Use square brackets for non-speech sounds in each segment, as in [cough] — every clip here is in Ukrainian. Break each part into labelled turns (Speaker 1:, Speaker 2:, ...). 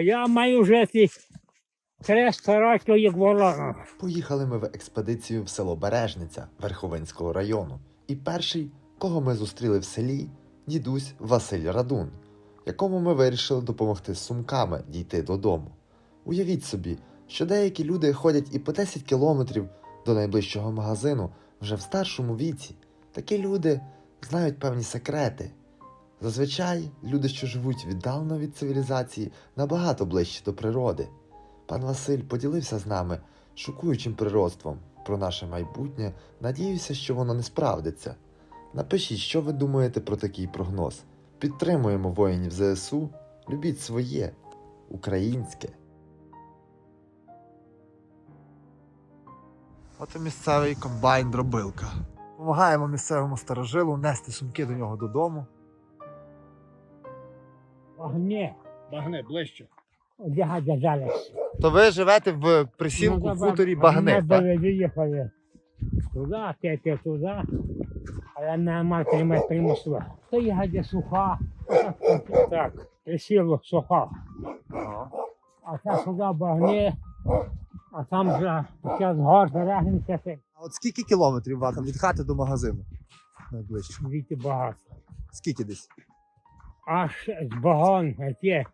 Speaker 1: Я маю жити 300 років як ворона.
Speaker 2: Поїхали ми в експедицію в село Бережниця Верховинського району. І перший, кого ми зустріли в селі, дідусь Василь Радун, якому ми вирішили допомогти сумками дійти додому. Уявіть собі, що деякі люди ходять і по 10 кілометрів до найближчого магазину вже в старшому віці. Такі люди знають певні секрети. Зазвичай люди, що живуть віддалено від цивілізації, набагато ближче до природи. Пан Василь поділився з нами шокуючим природством про наше майбутнє. Надіюся, що воно не справдиться. Напишіть, що ви думаєте про такий прогноз. Підтримуємо воїнів ЗСУ, любіть своє, українське. От і місцевий комбайн дробилка. Помагаємо місцевому старожилу нести сумки до нього додому.
Speaker 1: Огні,
Speaker 3: Багне ближче.
Speaker 1: дядя зараз.
Speaker 2: То ви живете в присілку в хуторі Багни,
Speaker 1: Ми були виїхали туди, тетя туди, але мене мати мене примусила. То ягодя суха, так, присіло суха. А це сюди багни, а там вже зараз гор перегнеться,
Speaker 2: А от скільки кілометрів вам від хати до магазину? Найближче.
Speaker 1: звідти багато.
Speaker 2: Скільки десь?
Speaker 1: Аж з багон, яке.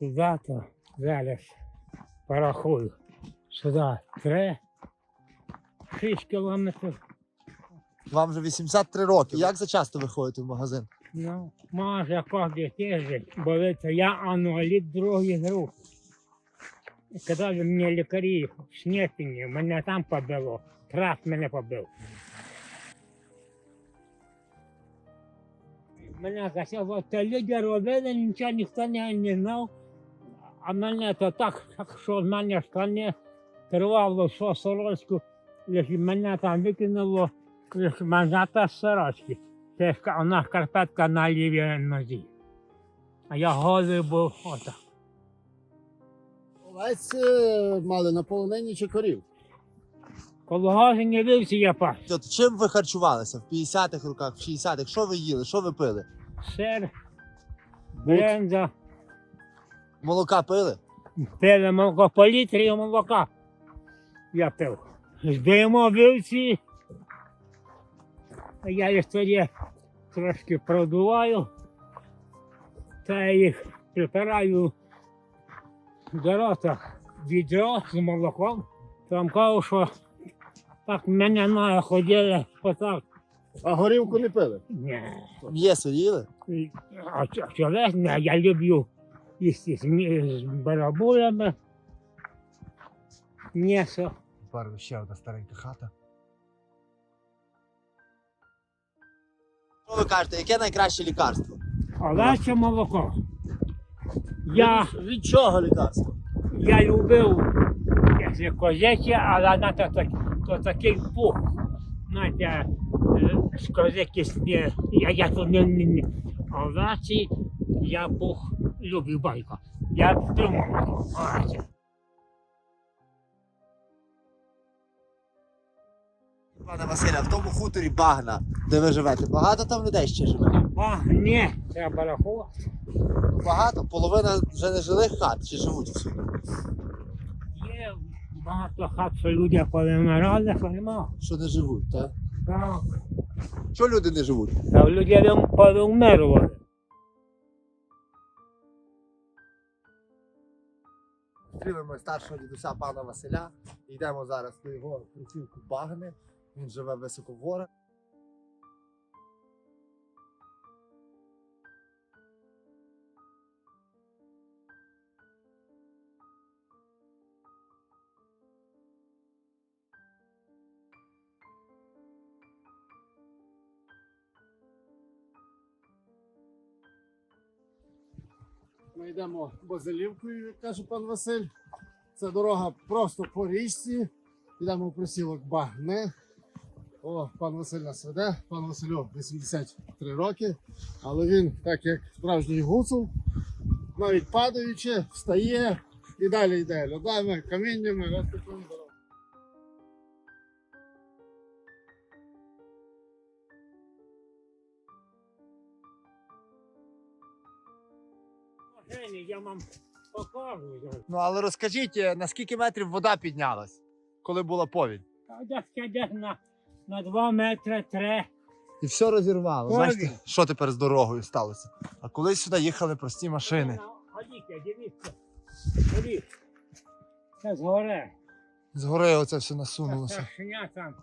Speaker 1: Туди то зараз порахую. Сюди три, шість кілометрів.
Speaker 2: Вам вже 83 роки. Як за часто ви ходите в магазин?
Speaker 1: Ну, може кожен тиждень, бо це я ануаліт другої групи. Казали мені лікарі в Снятині, мене там побило, трас мене побив. Мене казав, то люди робили, нічого ніхто не, не знав. А мене то так, так що з мене штани тривало, що сорочку, якщо мене там викинуло, якщо мене та сорочки. Це ж ка- у нас карпетка на лівій нозі. А я голий був отак.
Speaker 3: Овець мали на полонині чи корів.
Speaker 1: Коло газу не вивці я пас.
Speaker 4: От чим ви харчувалися в 50-х роках, в 60-х? Що ви їли? Що ви пили?
Speaker 1: Сир, бренза,
Speaker 4: Молока пили?
Speaker 1: пили молоко по літрі молока. Я пив. Здаємо вівці. А я їх тоді трошки продуваю. Та я їх припираю до рота відро з молоком. Там кажу, що так мене ноги ходили отак.
Speaker 3: А горівку не пили.
Speaker 1: Ні.
Speaker 4: М'єсо їли?
Speaker 1: А чо- чоловік, не, я люблю їсти з, з барабулями. М'ясо.
Speaker 2: Тепер ще одна старенька хата.
Speaker 4: Що ви кажете, яке найкраще лікарство?
Speaker 1: Овече молоко. Я,
Speaker 4: Від чого лікарство?
Speaker 1: я любив козяче, але на так- то такий пух. Знаєте, е, з козяки не, я, я то не, не, не. Овечі, я пух люблю байка. Я молоко. Овече.
Speaker 4: Пане Василя, в тому хуторі Багна, де ви живете, багато там людей ще живе?
Speaker 1: Ні, треба рахувати.
Speaker 4: Багато? Половина вже не жилих хат чи живуть всі?
Speaker 1: Є багато хат, що люди повимирали, що нема.
Speaker 4: Що не живуть, так?
Speaker 1: Так.
Speaker 4: Що люди не живуть?
Speaker 1: Та люди вим- повимирували.
Speaker 2: Зустріли старшого дідуся пана Василя. Йдемо зараз до його присілку Багни. Він живе високо в горах.
Speaker 3: Ми йдемо базилівкою, як каже пан Василь. Це дорога просто по річці. Йдемо в присілок Багне. О, пан Василь нас веде. Пан Василю 83 роки. Але він, так як справжній гуцул, навіть падаючи, встає і далі йде. Льодами, каміннями, розтоплений
Speaker 1: Машині я вам покажу.
Speaker 4: Ну але розкажіть, е, на скільки метрів вода піднялась, коли була повінь?
Speaker 1: Та Десь десь на, на 2 метри, 3.
Speaker 4: І все розірвало.
Speaker 1: Повінь.
Speaker 4: Бачите, що тепер з дорогою сталося? А колись сюди їхали прості машини.
Speaker 1: Ходіть, дивіться. Дивіться. Це згоре.
Speaker 4: Згори оце все
Speaker 1: Це
Speaker 4: насунулося.
Speaker 1: страшня там.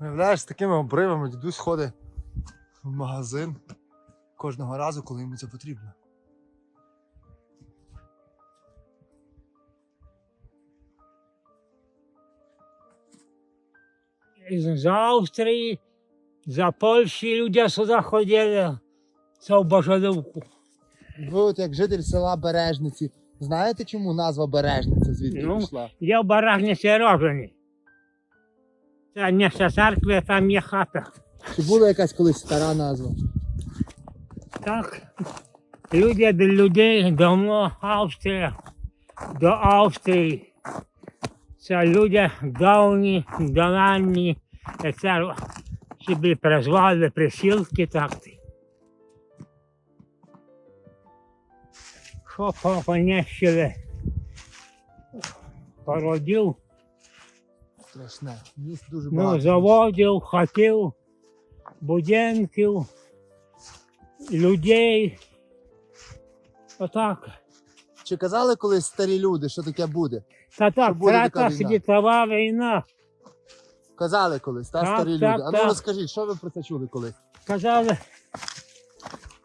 Speaker 4: Уявляєш, з такими обривами дідусь ходить в магазин кожного разу, коли йому це потрібно.
Speaker 1: З Австрії, за Польщі люди сюди ходили. Це в Бажалівку.
Speaker 4: Ви от як житель села Бережниці, знаєте, чому назва Бережниця звідки
Speaker 1: Ну.
Speaker 4: пішла?
Speaker 1: Я в Барагниці роджений. Це не церква, там є хата.
Speaker 4: Чи була якась колись стара назва?
Speaker 1: Так, люди до людей давно Австрія, до Австрії. Це люди давні, давні, це собі призвали присілки так. Що по- понищили? Породів,
Speaker 4: Страшне. Міст дуже багато.
Speaker 1: ну, заводів, хатів, будинків, людей. Отак.
Speaker 4: Чи казали колись старі люди, що таке буде?
Speaker 1: Та так,
Speaker 4: буде така війна?
Speaker 1: світова війна.
Speaker 4: Казали колись, та
Speaker 1: Так,
Speaker 4: старі
Speaker 1: так,
Speaker 4: люди. А
Speaker 1: так.
Speaker 4: ну розкажіть, що ви про це чули колись?
Speaker 1: Казали,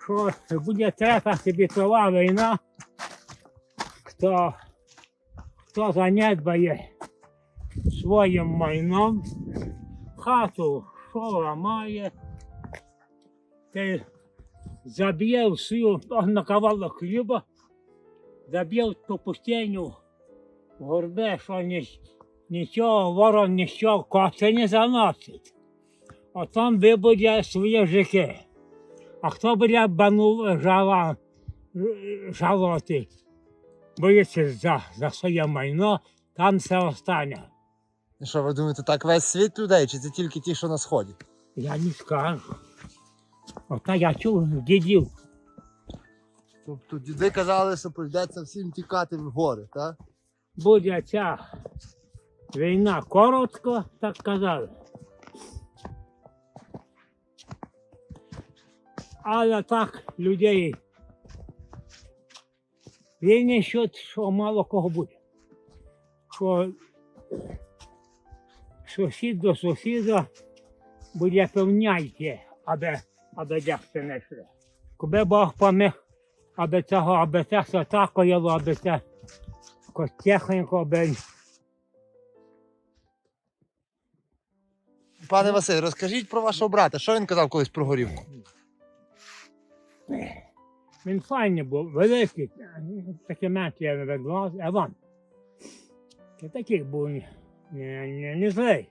Speaker 1: що буде третя світова війна. Хто, хто занедбає своїм майном, хату, що ламає, ти заб'є всю на кавалок хліба, заб'є в ту пустиню горбе, що ні, нічого ворон, нічого коси не заносить. А там вибуде своє життя. А хто буде бану жала, жалоти, боїться за, за своє майно, там все остане.
Speaker 4: І що, ви думаєте, так весь світ людей, чи це тільки ті, що на сході?
Speaker 1: Я не скажу. Ота я чув дідів.
Speaker 4: Тобто діди казали, що прийдеться всім тікати в гори, так?
Speaker 1: Буде ця війна коротко, так казали. Але так людей війни що, що мало кого буде. Що сусід до сусіда буде певняйте, аби, аби дехто не йшли. Коби Бог поміг, аби цього, аби це все такояло, аби це якось тихенько, аби
Speaker 4: Пане Василь, розкажіть про вашого брата. Що він казав колись про горівку?
Speaker 1: Він файний був, великий, таке менше я не глаз, а вам. Це такий був не, не, не злий.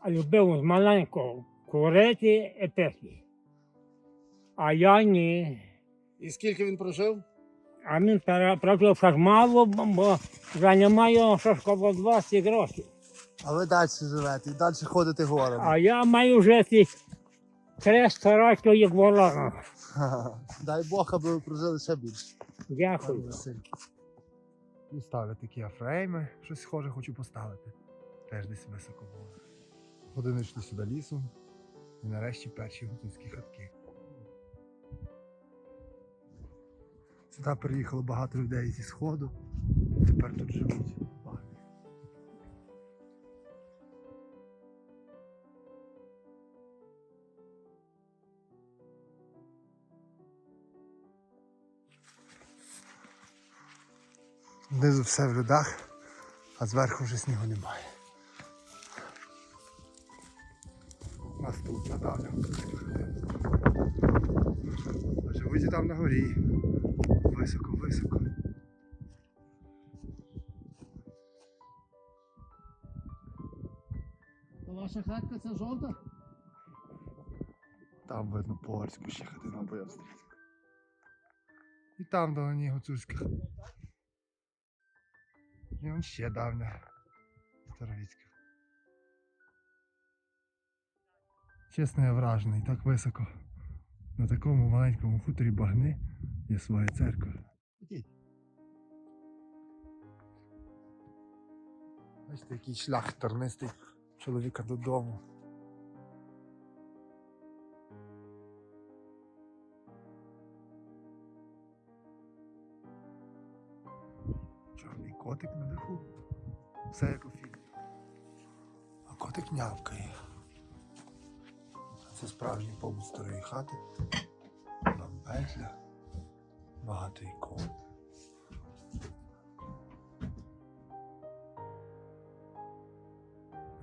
Speaker 1: А любив з маленького курити і пити. А я ні.
Speaker 3: І скільки він прожив?
Speaker 1: А він прожив ж мало, бо вже немає що ж коло 20 років.
Speaker 4: А ви далі живете і далі ходите горами.
Speaker 1: А я маю жити 300 років як ворона. [laughs]
Speaker 4: Дай Бог, аби ви прожили ще більше.
Speaker 1: Дякую.
Speaker 4: Ну, ставлю такі афрейми, щось схоже хочу поставити. Теж десь високо було. Ходили сюди лісом. І нарешті перші гуцульські хатки. Сюди приїхало багато людей зі сходу. Тепер тут живуть. Знизу все в льодах, а зверху вже снігу немає. Наступна. А живуть і там на горі. Високо, високо.
Speaker 3: Ваша хатка це жовта?
Speaker 4: Там видно польську ще хатину або австрійську. І там давні гуцульська. І вон ще давня старовицька. Чесно, я вражений, так високо. На такому маленькому хуторі багни є своя церква. Бачите, який шлях тернистий чоловіка додому. Чорний котик на даху. Все як у фільмі. А котик нявкає. Це справжній побут старої хати. Бамбетля. Багато ікон.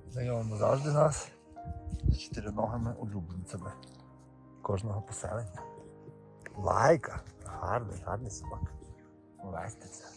Speaker 4: Знайомимо завжди нас з чотириногими улюбленцями кожного поселення. Лайка. Гарний, гарний собака. Леститься.